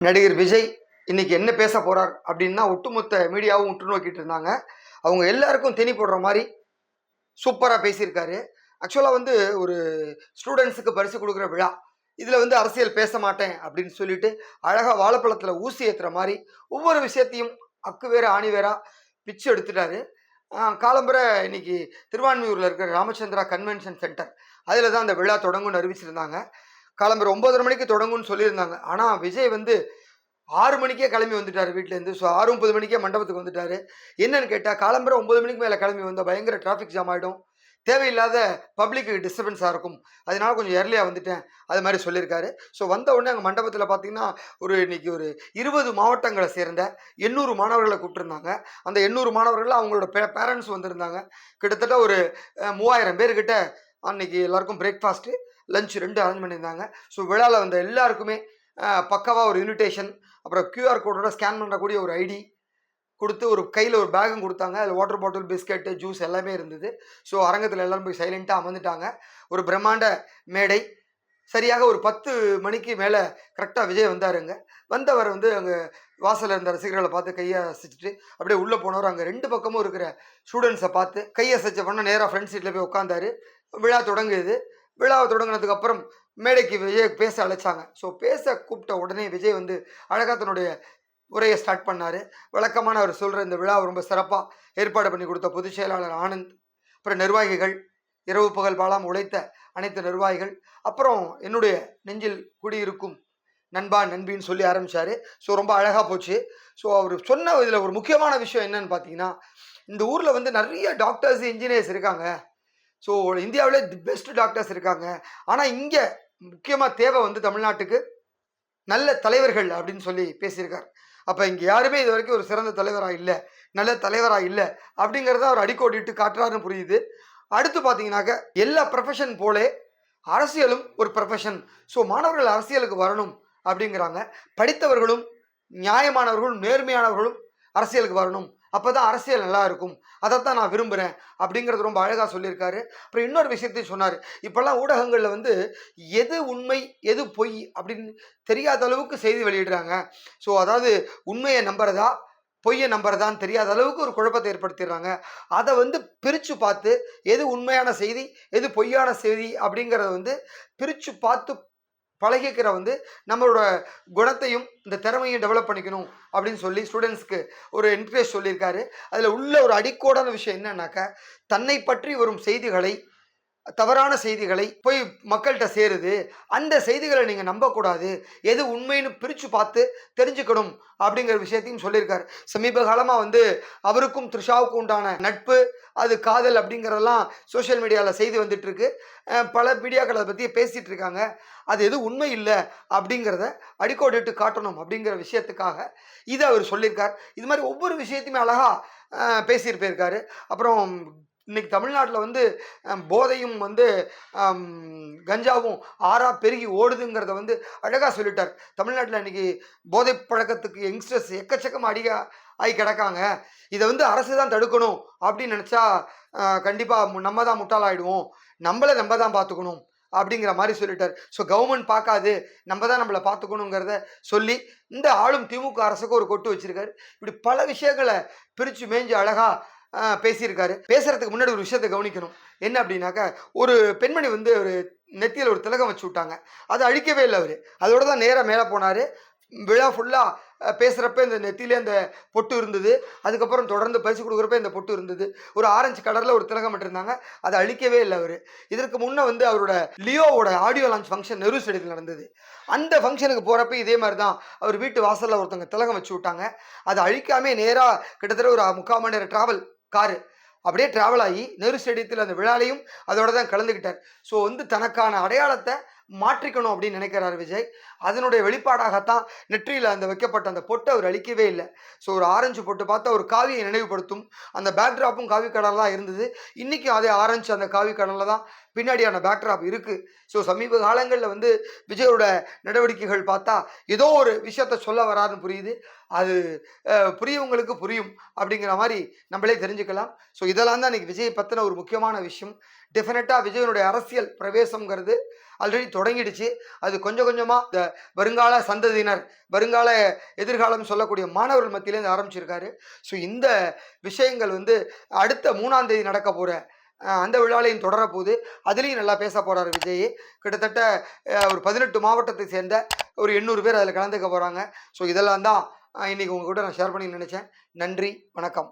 நடிகர் விஜய் இன்னைக்கு என்ன பேச போறார் அப்படின்னா ஒட்டுமொத்த மீடியாவும் உற்று நோக்கிட்டு இருந்தாங்க அவங்க எல்லாருக்கும் திணி போடுற மாதிரி சூப்பராக பேசியிருக்காரு. ஆக்சுவலாக வந்து ஒரு ஸ்டூடெண்ட்ஸுக்கு பரிசு கொடுக்குற விழா. இதில் வந்து அரசியல் பேச மாட்டேன் அப்படின்னு சொல்லிட்டு அழகாக வாழைப்பழத்தில் ஊசி ஏற்றுற மாதிரி ஒவ்வொரு விஷயத்தையும் அக்கு வேற ஆணி வேறா பிச்சு எடுத்துட்டாரு. ஆஹ் காலம்பரை இன்னைக்கு திருவான்மியூரில் இருக்கிற ராமச்சந்திரா கன்வென்ஷன் சென்டர் அதில் தான் அந்த விழா தொடங்கும்னு அறிவிச்சிருந்தாங்க. கிளம்புற ஒன்பதரை மணிக்கு தொடங்கும்னு சொல்லியிருந்தாங்க. ஆனால் விஜய் வந்து ஆறு மணிக்கே கிளம்பி வந்துட்டார் வீட்டிலேருந்து ஸோ ஆறு முப்பது மணிக்கே மண்டபத்துக்கு வந்துட்டார். என்னன்னு கேட்டால் கிளம்புற ஒன்பது மணிக்கு மேலே கிளம்பி வந்தால் பயங்கர டிராஃபிக் ஜாம் ஆகிடும் தேவையில்லாத பப்ளிக்கு டிஸ்டர்பன்ஸாக இருக்கும். அதனால கொஞ்சம் ஏர்லியாக வந்துட்டேன். அது மாதிரி சொல்லியிருக்காரு. ஸோ வந்த உடனே அங்கே மண்டபத்தில் பார்த்தீங்கன்னா ஒரு இன்னைக்கு ஒரு இருபது மாவட்டங்களை சேர்ந்த எண்ணூறு மாணவர்களை கூப்பிட்டுருந்தாங்க. அந்த எண்ணூறு மாணவர்கள் அவங்களோட பே பேரண்ட்ஸ் வந்திருந்தாங்க. கிட்டத்தட்ட ஒரு மூவாயிரம் பேர்கிட்ட அன்னைக்கு எல்லாருக்கும் பிரேக்ஃபாஸ்ட்டு லஞ்ச் ரெண்டு அரேஞ்ச் பண்ணியிருந்தாங்க. ஸோ விழாவில் வந்த எல்லாருக்குமே பக்காவாக ஒரு இன்விடேஷன் அப்புறம் கியூஆர் கோடோட ஸ்கேன் பண்ணக்கூடிய ஒரு ஐடி கொடுத்து ஒரு கையில் ஒரு பேகும் கொடுத்தாங்க. அதில் வாட்டர் பாட்டில் பிஸ்கெட்டு ஜூஸ் எல்லாமே இருந்தது. ஸோ அரங்கத்தில் எல்லாரும் போய் சைலண்ட்டாக அமர்ந்துட்டாங்க. ஒரு பிரம்மாண்ட மேடை. சரியாக ஒரு பத்து மணிக்கு மேலே கரெக்டாக விஜய் வந்தாருங்க. வந்தவர் வந்து அங்கே வாசலில் இருந்த ரசிகர்களை பார்த்து கையை அசைச்சிட்டு அப்படியே உள்ளே போனவர். அங்கே ரெண்டு பக்கமும் இருக்கிற ஸ்டூடெண்ட்ஸை பார்த்து கையை அசைச்ச பண்ண நேராக ஃப்ரெண்ட் சீட்டில் போய் உட்காந்தாரு விழா தொடங்குது விழாவை தொடங்கினதுக்கு அப்புறம் மேடைக்கு விஜய் பேச அழைச்சாங்க. ஸோ பேச கூப்பிட்ட உடனே விஜய் வந்து அழகாக தன்னுடைய உரையை ஸ்டார்ட் பண்ணார். வழக்கமான அவர் சொல்கிற இந்த விழாவை ரொம்ப சிறப்பாக ஏற்பாடு பண்ணி கொடுத்த பொதுச் செயலாளர் ஆனந்த் அப்புறம் நிர்வாகிகள் இரவு பகல் பாலாம் உழைத்த அனைத்து நிர்வாகிகள் அப்புறம் என்னுடைய நெஞ்சில் குடியிருக்கும் நண்பா நண்பின்னு சொல்லி ஆரம்பித்தார் ஸோ ரொம்ப அழகாக போச்சு. ஸோ அவர் சொன்ன இதில் ஒரு முக்கியமான விஷயம் என்னன்னு பார்த்தீங்கன்னா இந்த ஊரில் வந்து நிறைய டாக்டர்ஸ் இன்ஜினியர்ஸ் இருக்காங்க. ஸோ இந்தியாவிலே தி பெஸ்ட் டாக்டர்ஸ் இருக்காங்க. ஆனால் இங்கே முக்கியமாக தேவை வந்து தமிழ்நாட்டுக்கு நல்ல தலைவர்கள் அப்படின்னு சொல்லி பேசியிருக்கார். அப்போ இங்கே யாருமே இது வரைக்கும் ஒரு சிறந்த தலைவராக இல்லை. நல்ல தலைவராக இல்லை அப்படிங்கிறத அவர் அடிக்கோடிட்டு காட்டுறாருன்னு புரியுது. அடுத்து பார்த்தீங்கன்னாக்க எல்லா ப்ரொஃபஷன் போலே அரசியலும் ஒரு ப்ரொஃபஷன் ஸோ மாணவர்கள் அரசியலுக்கு வரணும் அப்படிங்கிறாங்க. படித்தவர்களும் நியாயமானவர்களும் நேர்மையானவர்களும் அரசியலுக்கு வரணும். அப்போ தான் அரசியல் நல்லா இருக்கும். அதைத்தான் நான் விரும்புகிறேன் அப்படிங்கிறது ரொம்ப அழகாக சொல்லியிருக்காரு. அப்புறம் இன்னொரு விஷயத்தையும் சொன்னார். இப்போல்லாம் ஊடகங்களில் வந்து எது உண்மை எது பொய் அப்படின்னு தெரியாத அளவுக்கு செய்தி வெளியிடுறாங்க. ஸோ அதாவது உண்மையை நம்புறதா பொய்யை நம்புறதான்னு தெரியாத அளவுக்கு ஒரு குழப்பத்தை ஏற்படுத்திடுறாங்க. அதை வந்து பிரித்து பார்த்து எது உண்மையான செய்தி எது பொய்யான செய்தி அப்படிங்கிறத வந்து பிரித்து பார்த்து பழகிக்கிற வந்து நம்மளோட குணத்தையும் இந்த திறமையும் டெவலப் பண்ணிக்கணும் அப்படின்னு சொல்லி ஸ்டூடெண்ட்ஸ்க்கு ஒரு என்கரேஜ் சொல்லியிருக்காரு. அதில் உள்ள ஒரு அடிக்கோடான விஷயம் என்னன்னாக்கா தன்னை பற்றி வரும் செய்திகளை தவறான செய்திகளை போய் மக்கள்கிட்ட சேருது. அந்த செய்திகளை நீங்கள் நம்பக்கூடாது. எது உண்மைன்னு பிரித்து பார்த்து தெரிஞ்சுக்கணும் அப்படிங்கிற விஷயத்தையும் சொல்லியிருக்காரு. சமீப காலமாக வந்து அவருக்கும் த்ரிஷாவுக்கும் உண்டான நட்பு அது காதல் அப்படிங்கிறதெல்லாம் சோஷியல் மீடியாவில் செய்தி வந்துட்டுருக்கு. பல மீடியாக்கள் அதை பற்றி பேசிகிட்டு இருக்காங்க. அது எது உண்மை இல்லை அப்படிங்கிறத அடிக்கோடிட்டு காட்டணும் அப்படிங்கிற விஷயத்துக்காக இதை அவர் சொல்லியிருக்கார். இது மாதிரி ஒவ்வொரு விஷயத்தையுமே அழகாக பேசியிருப்பிருக்காரு அப்புறம் இன்றைக்கி தமிழ்நாட்டில் வந்து போதையும் வந்து கஞ்சாவும் ஆறாக பெருகி ஓடுதுங்கிறத வந்து அழகாக சொல்லிட்டார். தமிழ்நாட்டில் இன்றைக்கி போதை பழக்கத்துக்கு யங்ஸ்டர்ஸ் எக்கச்சக்கமாக அடிக்க ஆகி கிடக்காங்க. இதை வந்து அரசு தான் தடுக்கணும் அப்படின்னு நினச்சா கண்டிப்பாக நம்ம தான் முட்டாளாயிடுவோம் நம்மளை நம்ம தான் பார்த்துக்கணும் அப்படிங்கிற மாதிரி சொல்லிட்டார். ஸோ கவர்மெண்ட் பார்க்காது. நம்ம தான் நம்மளை பார்த்துக்கணுங்கிறத சொல்லி இந்த ஆளும் திமுக அரசுக்கு ஒரு கொட்டு வச்சிருக்காரு. இப்படி பல விஷயங்களை பிரித்து மேய்ஞ்சு அழகாக பேசியிருக்காரு. பேசுறதுக்கு முன்னாடி ஒரு விஷயத்தை கவனிக்கணும். என்ன அப்படின்னாக்கா ஒரு பெண்மணி வந்து ஒரு நெத்தியில் ஒரு திலகம் வச்சு விட்டாங்க. அதை அழிக்கவே இல்லை அவர். அதோட தான் நேராக மேலே போனார். விழா ஃபுல்லாக பேசுகிறப்ப இந்த நெத்தியிலே அந்த பொட்டு இருந்தது. அதுக்கப்புறம் தொடர்ந்து பரிசு கொடுக்குறப்ப இந்த பொட்டு இருந்தது. ஒரு ஆரஞ்சு கலரில் ஒரு திலகம் இருந்தாங்க. அதை அழிக்கவே இல்லை அவர். இதற்கு முன்னே வந்து அவரோட லியோவோட ஆடியோ லான்ச் ஃபங்க்ஷன் நெரு ஸ்டேடியத்தில் நடந்தது. அந்த ஃபங்க்ஷனுக்கு போகிறப்ப இதே மாதிரி தான் அவர் வீட்டு வாசலில் ஒருத்தவங்க திலகம் வச்சு விட்டாங்க. அதை அழிக்காமே நேராக கிட்டத்தட்ட ஒரு முக்கால் மணி நேரம் ட்ராவல் காரு. அப்படியே ட்ராவல் ஆகி நெரு ஸ்டேடியத்தில் அந்த விழாலையும் அதோட தான் கலந்துக்கிட்டார் ஸோ வந்து தனக்கான அடையாளத்தை மாற்றிக்கணும் அப்படின்னு நினைக்கிறார் விஜய். அதனுடைய வெளிப்பாடாகத்தான் நெற்றியில் அந்த வைக்கப்பட்ட அந்த பொட்டை அவர் அழிக்கவே இல்லை. ஸோ ஒரு ஆரஞ்சு பொட்டு பார்த்தா ஒரு காவியை நினைவுபடுத்தும். அந்த பேக்ட்ராப்பும் காவி கடலில் தான் இருந்தது. இன்றைக்கும் அதே ஆரஞ்சு அந்த காவி கடலில் தான் பின்னாடியான பேக்ட்ராப் இருக்குது ஸோ சமீப காலங்களில் வந்து விஜயோட நடவடிக்கைகள் பார்த்தா ஏதோ ஒரு விஷயத்த சொல்ல வராதுன்னு புரியுது. அது புரியவங்களுக்கு புரியும் அப்படிங்கிற மாதிரி நம்மளே தெரிஞ்சுக்கலாம். ஸோ இதெல்லாம் தான் இன்றைக்கி விஜய் பற்றின ஒரு முக்கியமான விஷயம். டெஃபினட்டாக விஜயனுடைய அரசியல் பிரவேசம்ங்கிறது ஆல்ரெடி தொடங்கிடுச்சு. அது கொஞ்சம் கொஞ்சமாக இந்த வருங்கால சந்ததியினர் வருங்கால எதிர்காலம் சொல்லக்கூடிய மாணவர்கள் மத்தியிலேருந்து ஆரம்பிச்சிருக்காரு. ஸோ இந்த விஷயங்கள் வந்து அடுத்த மூணாம் தேதி நடக்க போகிற அந்த விழாலையும் தொடர போகுது அதுலேயும் நல்லா பேச போகிறார் விஜய். கிட்டத்தட்ட ஒரு பதினெட்டு மாவட்டத்தை சேர்ந்த ஒரு எண்ணூறு பேர் அதில் கலந்துக்க போகிறாங்க ஸோ இதெல்லாம் தான் இன்றைக்கி இன்னைக்கு கூட நான் ஷேர் பண்ணி நினச்சேன். நன்றி வணக்கம்.